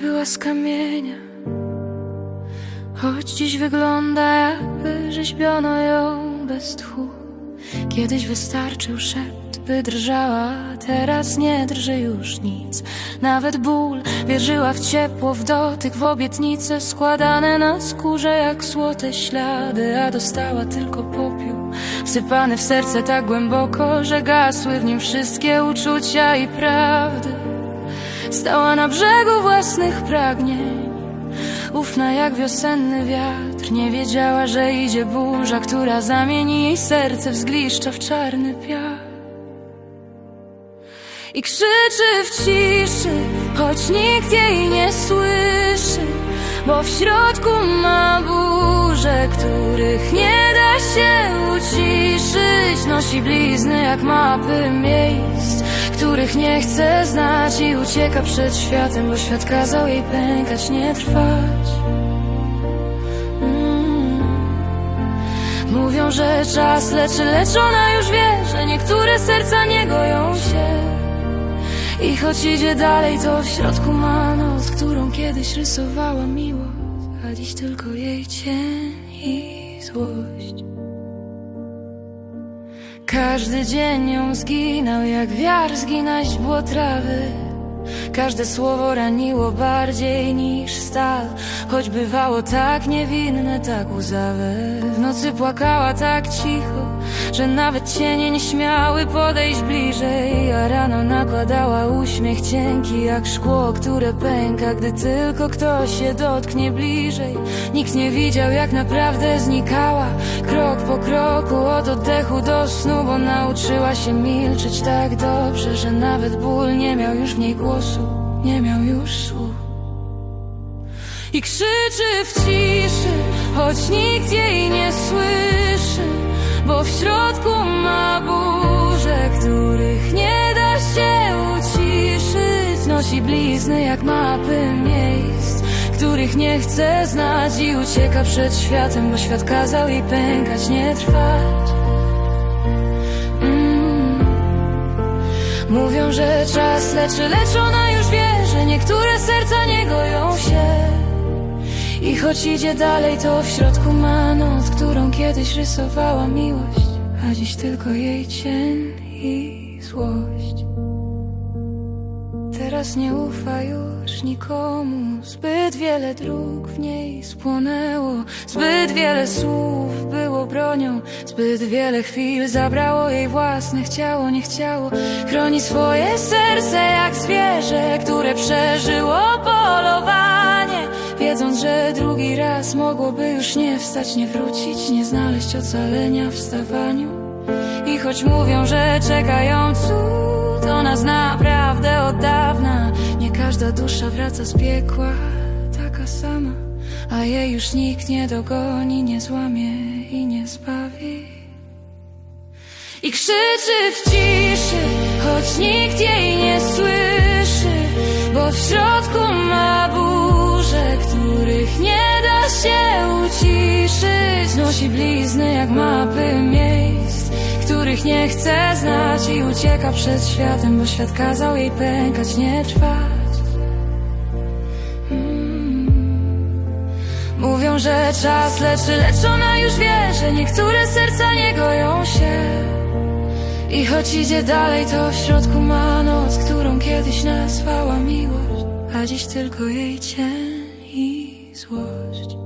była z kamienia. Choć dziś wygląda jakby rzeźbiono ją bez tchu. Kiedyś wystarczył szept, by drżała Teraz nie drży już nic. Nawet ból wierzyła w ciepło, w dotyk W obietnice składane na skórze Jak złote ślady A dostała tylko popiół. Wsypany w serce tak głęboko Że gasły w nim wszystkie uczucia i prawdy Stała na brzegu własnych pragnień. Ufna jak wiosenny wiatr Nie wiedziała, że idzie burza Która zamieni jej serce w zgliszcza w czarny piach. I krzyczy w ciszy Choć nikt jej nie słyszy Bo w środku ma burze Których nie da się uciszyć. Nosi blizny jak mapy miejsc których nie chce znać i ucieka przed światem, bo świat kazał jej pękać, nie trwać. Mm. Mówią, że czas leczy, lecz ona już wie, że niektóre serca nie goją się. I choć idzie dalej, to w środku ma noc, którą kiedyś rysowała miłość, a dziś tylko jej cień i złość. Każdy dzień ją zginął, jak wiar zginać było trawy. Każde słowo raniło bardziej niż stal, choć bywało tak niewinne, tak łzawe. W nocy płakała tak cicho, że nawet cienie nie śmiały podejść bliżej, a rano nakładała uśmiech cienki jak szkło, które pęka, gdy tylko ktoś się dotknie bliżej. Nikt nie widział, jak naprawdę znikała, krok po kroku, od oddechu do snu, bo nauczyła się milczeć tak dobrze, że nawet ból nie miał już w niej głosu, nie miał już słów. I krzyczy w ciszy, choć nikt jej nie słyszy, bo w środku ma burze, których nie da się uciszyć. Nosi blizny jak mapy których nie chce znać i ucieka przed światem, bo świat kazał jej pękać, nie trwać. Mm. Mówią, że czas leczy, lecz ona już wie, że niektóre serca nie goją się. I choć idzie dalej, to w środku ma noc, którą kiedyś rysowała miłość, a dziś tylko jej cień i złość. Teraz nie ufa już nikomu, zbyt wiele dróg w niej spłonęło, zbyt wiele słów było bronią, zbyt wiele chwil zabrało jej własnych ciało, nie chciało. Chroni swoje serce jak zwierzę, które przeżyło polowanie, wiedząc, że drugi raz mogłoby już nie wstać, nie wrócić, nie znaleźć ocalenia w wstawaniu. I choć mówią, że czekają cud, ona zna każda dusza wraca z piekła taka sama, a jej już nikt nie dogoni, nie złamie i nie zbawi. I krzyczy w ciszy, choć nikt jej nie słyszy, bo w środku ma burze, których nie da się uciszyć. Nosi blizny jak mapy miejsc, których nie chce znać i ucieka przed światem, bo świat kazał jej pękać, nie trwać. Że czas leczy, lecz ona już wie, że niektóre serca nie goją się. I choć idzie dalej, to w środku ma noc, którą kiedyś nazwała miłość, a dziś tylko jej cień i złość.